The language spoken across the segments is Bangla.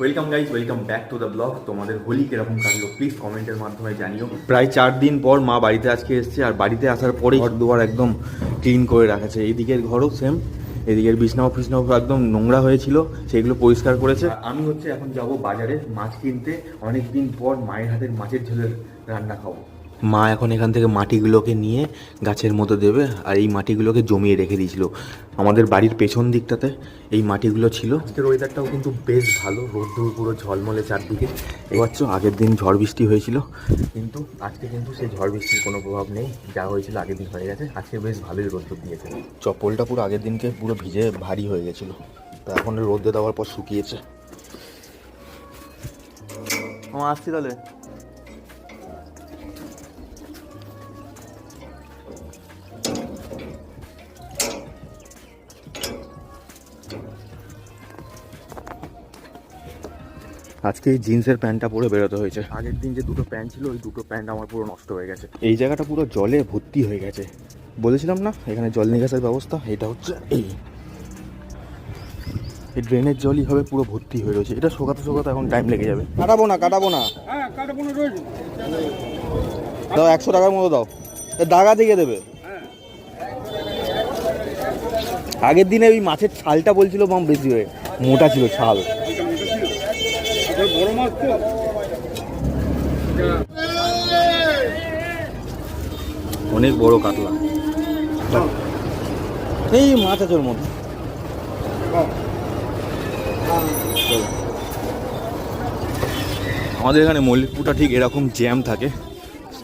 Welcome guys welcome back to the vlog তোমাদের হোলি কীরকম কাটলো? প্লিজ কমেন্টের মাধ্যমে জানিও। প্রায় চার দিন পর মা বাড়িতে আজকে এসেছে আর বাড়িতে আসার পরেই ঘর দুয়ার একদম ক্লিন করে রাখেছে। এদিকের ঘরও সেম এদিকের বিছনাও ফিছনাও একদম নোংরা হয়েছিল সেগুলো পরিষ্কার করেছে। আমি হচ্ছে এখন যাব বাজারে মাছ কিনতে। অনেক দিন পর মায়ের হাতের মাছের ঝোলের রান্না খাব। মা এখন এখান থেকে মাটিগুলোকে নিয়ে গাছের মতো দেবে আর এই মাটিগুলোকে জমিয়ে রেখে দিয়েছিল। আমাদের বাড়ির পেছন দিকটাতে এই মাটিগুলো ছিল। আজকের ওয়েদারটাও কিন্তু বেশ ভালো রোদ্দুর পুরো ঝলমলে চারদিকে। এবার আগের দিন ঝড় বৃষ্টি হয়েছিল। কিন্তু আজকে কিন্তু সেই ঝড় বৃষ্টির কোনো প্রভাব নেই যা হয়েছিল আগের দিন হয়ে গেছে। আজকে বেশ ভালোই রোদ্দুর দিয়েছে। চপ্পলটা পুরো আগের দিনকে পুরো ভিজে ভারী হয়ে গেছিল। তা এখন রোদে দেওয়ার পর শুকিয়েছে। আমার আসছি তাহলে। আজকে এই জিন্সের প্যান্টটা পরে বেরোতে হয়েছে। আগের দিন যে দুটো প্যান্ট ছিল ওই দুটো প্যান্ট আমার পুরো নষ্ট হয়ে গেছে। এই জায়গাটা পুরো জলে ভর্তি হয়ে গেছে। বলেছিলাম না এখানে জল নিকাশের ব্যবস্থা এটা হচ্ছে এই। এই ড্রেনের জলই হবে পুরো ভর্তি হয়ে রয়েছে। এটা শোকাতে শোকাতে এখন টাইম লেগে যাবে। কাটাবো না কাটাবো না। হ্যাঁ দাও একশো টাকার মতো দাও। এ দাগা দিয়ে দেবে। আগের দিনে ওই মাছের ছালটা বলছিল বাম বেশি হয়ে মোটা ছিল ছাল। বড় মাছ তো অনেক বড় কাতলা। এই মাছ আছে ওর মধ্যে। আমাদের এখানে মল্লিকপুরটা ঠিক এরকম জ্যাম থাকে।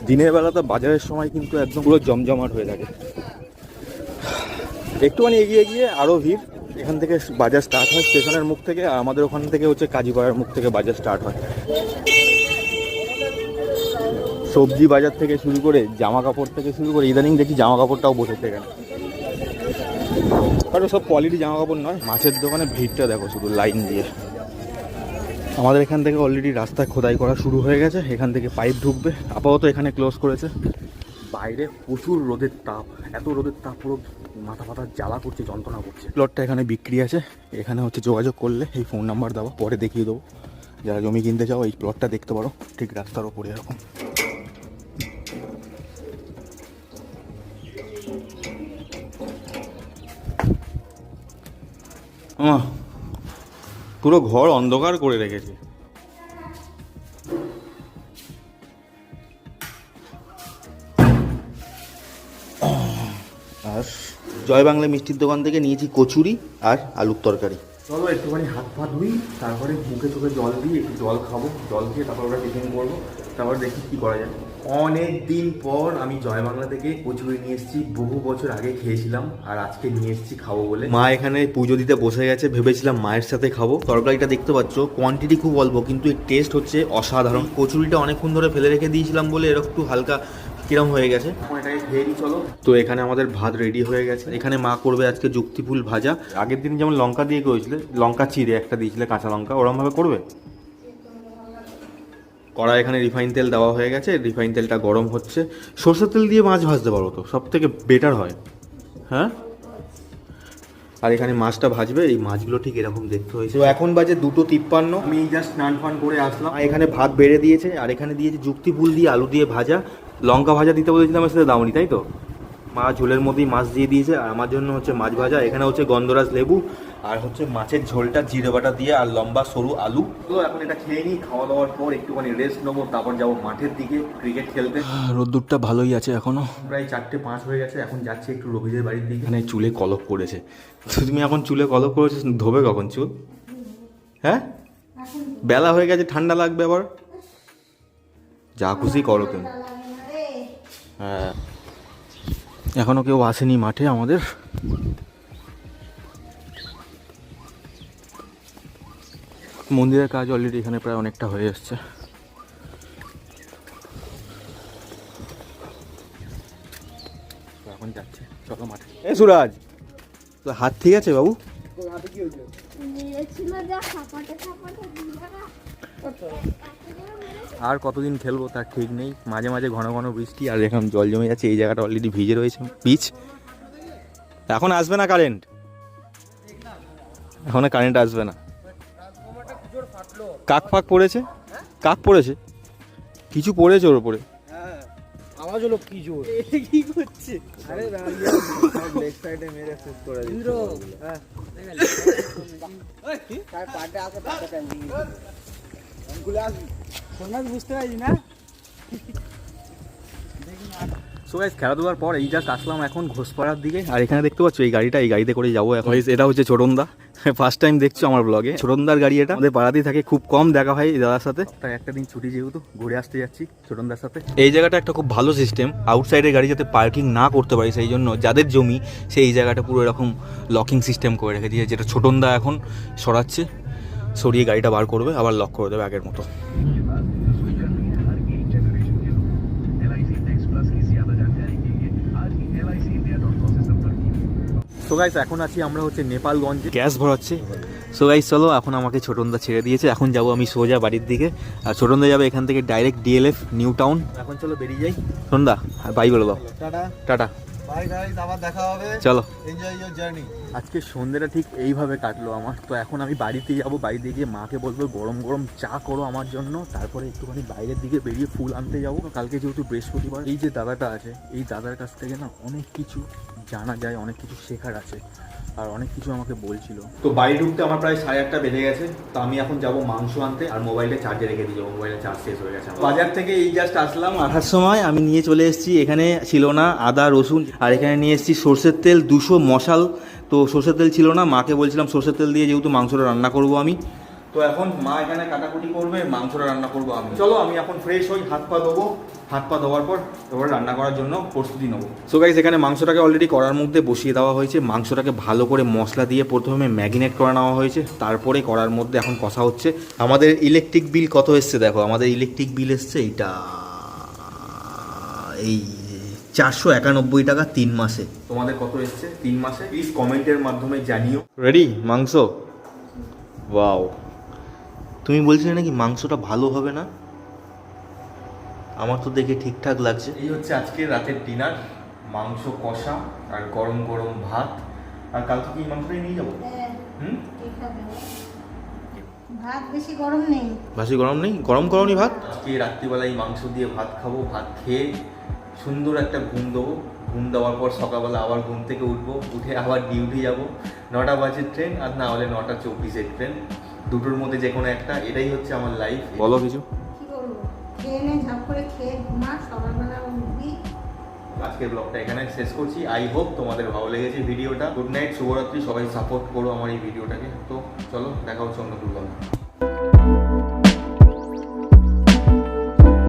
দিনের বেলাতে বাজারের সময় কিন্তু একদম পুরো জমজমাট হয়ে থাকে। একটুখানি এগিয়ে গিয়ে আরও ভিড়। এখান থেকে বাজার স্টার্ট হয় স্টেশনের মুখ থেকে, আর আমাদের ওখান থেকে হচ্ছে কাজীপাড়ার মুখ থেকে বাজার স্টার্ট হয়। সবজি বাজার থেকে শুরু করে জামা কাপড় থেকে শুরু করে, ইদানিং দেখি জামা কাপড়টাও বসেছে এখানে। কারণ সব কোয়ালিটি জামা কাপড় নয়, মাছের দোকানে ভিড়টা দেখো শুধু লাইন দিয়ে। আমাদের এখান থেকে অলরেডি রাস্তা খোদাই করা শুরু হয়ে গেছে, এখান থেকে পাইপ ঢুকবে, আপাতত এখানে ক্লোজ করেছে। বাইরে প্রচুর রোদের তাপ এত রোদের তাপ পুরো মাথা ফাথা জ্বালা করছে যন্ত্রণা করছে। প্লটটা এখানে বিক্রি আছে এখানে হচ্ছে যোগাযোগ করলে এই ফোন নাম্বার দেওয়া পরে দেখিয়ে দেবো। যারা জমি কিনতে চাও এই প্লটটা দেখতে পারো ঠিক রাস্তার ওপরে এরকম। পুরো ঘর অন্ধকার করে রেখেছে। জয় বাংলা মিষ্টির দোকান থেকে নিয়েছি কচুরি আর আলুর তরকারি। চলো একটুখানি হাত পা ধুই তারপরে মুখে চোখে জল দিই একটু জল খাব। জল খেয়ে তারপর ওরা টিফিন করব। তারপর দেখি কি করা যায়। অনেক দিন পর আমি জয় বাংলা থেকে কচুরি নিয়ে এসেছি। বহু বছর আগে খেয়েছিলাম আর আজকে নিয়ে এসেছি খাব বলে। মা এখানে পুজো দিতে বসে গেছে ভেবেছিলাম মায়ের সাথে খাব। তরকারিটা দেখতে পাচ্ছ কোয়ান্টিটি খুব অল্প কিন্তু এর টেস্ট হচ্ছে অসাধারণ। কচুরিটা অনেকক্ষণ ধরে ফেলে রেখে দিয়েছিলাম বলে এরকম একটু হালকা কিরম হয়ে গেছে? চলো তো এখানে আমাদের ভাত রেডি হয়ে গেছে। এখানে মা করবে আজকে যুক্তিফুল ভাজা। আগের দিন যেমন লঙ্কা দিয়ে করেছিলে, লঙ্কা চিড়ে একটা দিয়েছিলে, কাঁচা লঙ্কা ওরম ভাবে করবে? কড়া এখানে রিফাইন তেল দেওয়া হয়ে গেছে। রিফাইন তেলটা গরম হচ্ছে। সর্ষের তেল দিয়ে মাছ ভাজতে পারো তো সব থেকে বেটার হয়। হ্যাঁ? আর এখানে মাছটা ভাজবে, এই মাছগুলো ঠিক এরকম দেখতে হয়েছে। এখন বাজে দুটো তিপ্পান্ন। আমি জাস্ট স্নান ফান করে আসলাম। এখানে ভাত বেড়ে দিয়েছে, আর এখানে দিয়েছে যুক্তি ফুল দিয়ে আলু দিয়ে ভাজা। লঙ্কা ভাজা দিতে বলেছিলাম সাথে দামনি তাই তো? মা ঝোলের মধ্যেই মাছ দিয়ে দিয়েছে আর আমার জন্য হচ্ছে মাছ ভাজা। এখানে হচ্ছে গন্ধরাজ লেবু আর হচ্ছে মাছের ঝোলটা জিরে বাটা দিয়ে আর লম্বা সরু আলু। তো এখন এটা খেয়ে নিই খাওয়া দাওয়ার পর একটুখানি রেস্ট নেব তারপর যাব মাঠের দিকে ক্রিকেট খেলতে। রোদ্দুরটা ভালোই আছে এখনও। প্রায় চারটে পাঁচ হয়ে গেছে এখন যাচ্ছি একটু রবিদের বাড়ির দিকে। এখানে চুলে কলপ করেছে তো তুমি এখন চুলে কলপ করেছ ধোবে কখন চুল? হ্যাঁ? বেলা হয়ে গেছে ঠান্ডা লাগবে আবার? যা খুশি করো তুমি। হ্যাঁ। এখনও কেউ আসেনি মাঠে আমাদের। মন্দিরের কাজ অলরেডি এখানে প্রায় অনেকটা হয়ে এসছে। এখন যাচ্ছে। চলো মাঠে। এ সুরাজ তো হাত ঠিক আছে বাবু? খাপাটে দিয়ে আর কতদিন খেলব তার ঠিক নেই। মাঝে মাঝে ঘন ঘন বৃষ্টি আর এখন জল জমে যাচ্ছে এই জায়গাটা অলরেডি ভিজে রয়েছে পিচ এখন আসবে না কারেন্ট এখন কারেন্ট আসবে না। কাক ফাক পড়েছে? কাক পড়েছে? কিছু পড়েছে ওর উপরে। আওয়াজ হলো কি জোর। কি করছে? আরে লেগ সাইডে মেরে শেষ করে না? সো গাইস খেলাধুলার পর এই জাস্ট আসলাম এখন ঘোষপাড়ার দিকে। আর এখানে দেখতে পাচ্ছ এই গাড়িটা, এই গাড়িতে করে যাব এখন। এটা হচ্ছে ছোটনদা ফার্স্ট টাইম দেখছ আমার ব্লগে ছোটনদার গাড়ি এটা। আমাদের পাড়াতেই থাকে, খুব কম দেখা হয় এই দাদার সাথে। তাই একটা দিন ছুটি যেহেতু, ঘুরে আসতে যাচ্ছি ছোটনদার সাথে। এই জায়গাটা একটা খুব ভালো সিস্টেম আউটসাইডের গাড়ি যাতে পার্কিং না করতে পারে, সেই জন্য যাদের জমি, সেই জায়গাটা পুরো এরকম লকিং সিস্টেম করে রেখে দিয়েছে। যেটা ছোটনদা এখন সরাচ্ছে, সরিয়ে গাড়িটা বার করবে, আবার লক করে দেবে আগের মতো। সো গাইস এখন আছি আমরা হচ্ছে নেপালগঞ্জে। গ্যাস ভরাচ্ছে। সো গাইস চলো এখন আমাকে ছোটনদা ছেড়ে দিয়েছে। এখন যাব আমি সোজা বাড়ির দিকে। আর ছোটনদা যাবে এখান থেকে ডাইরেক্ট ডিএলএফ নিউ টাউন এখন চলো বেরিয়ে যাই। সন্ধ্যা বাই বলে দাও। টাটা। টাটা। চলো। আজকে সন্ধ্যেটা ঠিক এইভাবে কাটলো আমার। তো এখন আমি বাড়িতে যাব বাড়িতে গিয়ে মাকে বলব গরম গরম চা করো আমার জন্য। তারপরে একটুখানি বাইরের দিকে বেরিয়ে ফুল আনতে যাব। কালকে যেহেতু বৃহস্পতিবার এই যে দাদাটা আছে এই দাদার কাছ থেকে না অনেক কিছু জানা যায় অনেক কিছু শেখার আছে আর অনেক কিছু আমাকে বলছিল। তো বাড়ি ঢুকতে আমার প্রায় সাড়ে আটটা বেজে গেছে তো আমি এখন যাব মাংস আনতে আর মোবাইলে চার্জে রেখে দিয়ে যাব মোবাইলে চার্জ শেষ হয়ে গেছে বাজার থেকে এই জাস্ট আসলাম আসার সময় আমি নিয়ে চলে এসেছি এখানে ছিল না আদা রসুন আর এখানে নিয়ে এসেছি সর্ষের তেল দুশো মশাল। তো সর্ষের তেল ছিল না মাকে বলছিলাম সর্ষের তেল দিয়ে যেহেতু মাংসটা রান্না করব আমি। তো এখন মা এখানে কাটাকুটি করবে, মাংসটা রান্না করব আমি। চলো, আমি এখন ফ্রেশ হই, হাত পা ধোবো। হাত পা ধোয়ার পর তারপরে রান্না করার জন্য প্রস্তুতি নেব। সো গাইজ এখানে মাংসটাকে অলরেডি করার মধ্যে বসিয়ে দেওয়া হয়েছে। মাংসটাকে ভালো করে মশলা দিয়ে প্রথমে ম্যাগিনেট করে নেওয়া হয়েছে। তারপরে করার মধ্যে এখন কষা হচ্ছে। আমাদের ইলেকট্রিক বিল কত এসছে দেখো? আমাদের ইলেকট্রিক বিল এসছে এইটা, এই চারশো একানব্বই টাকা তিন মাসে। তোমাদের কত এসছে তিন মাসে? প্লিজ কমেন্টের মাধ্যমে জানিও। রেডি মাংস? ওয়াও তুমি বলছিলে নাকি মাংসটা ভালো হবে না? আমার তো দেখে ঠিকঠাক লাগছে। এই হচ্ছে আজকে রাতের ডিনার মাংস কষা আর গরম গরম ভাত। আর কালকে কি মাংসটাই নিয়ে যাব? হুম? ভাত বেশি গরম নেই। বাসি গরম নেই? গরম গরমই ভাত। আজকে রাত্রিবেলায় এই মাংস দিয়ে ভাত খাব ভাত খেয়ে সুন্দর একটা ঘুম দেবো। ঘুম দেওয়ার পর সকালবেলা আবার ঘুম থেকে উঠবো উঠে আবার ডিউটি যাব। নটা বাজে ট্রেন আর না হলে নটা চব্বিশের ট্রেন দুটোর মধ্যে যে কোনো একটা এটাই হচ্ছে আমার লাইফ বলো কিছু। কি বলব? খেয়ে নে ঝাপ করে খেয়ে ঘুমা সকালবেলা উঠবি। আজকের ব্লগটা এখানে শেষ করছি। আই হোপ তোমাদের ভালো লেগেছে ভিডিওটা গুড নাইট শুভরাত্রি সবাই সাপোর্ট করো আমার এই ভিডিওটাকে তো চলো দেখা হচ্ছে অন্য ব্লগ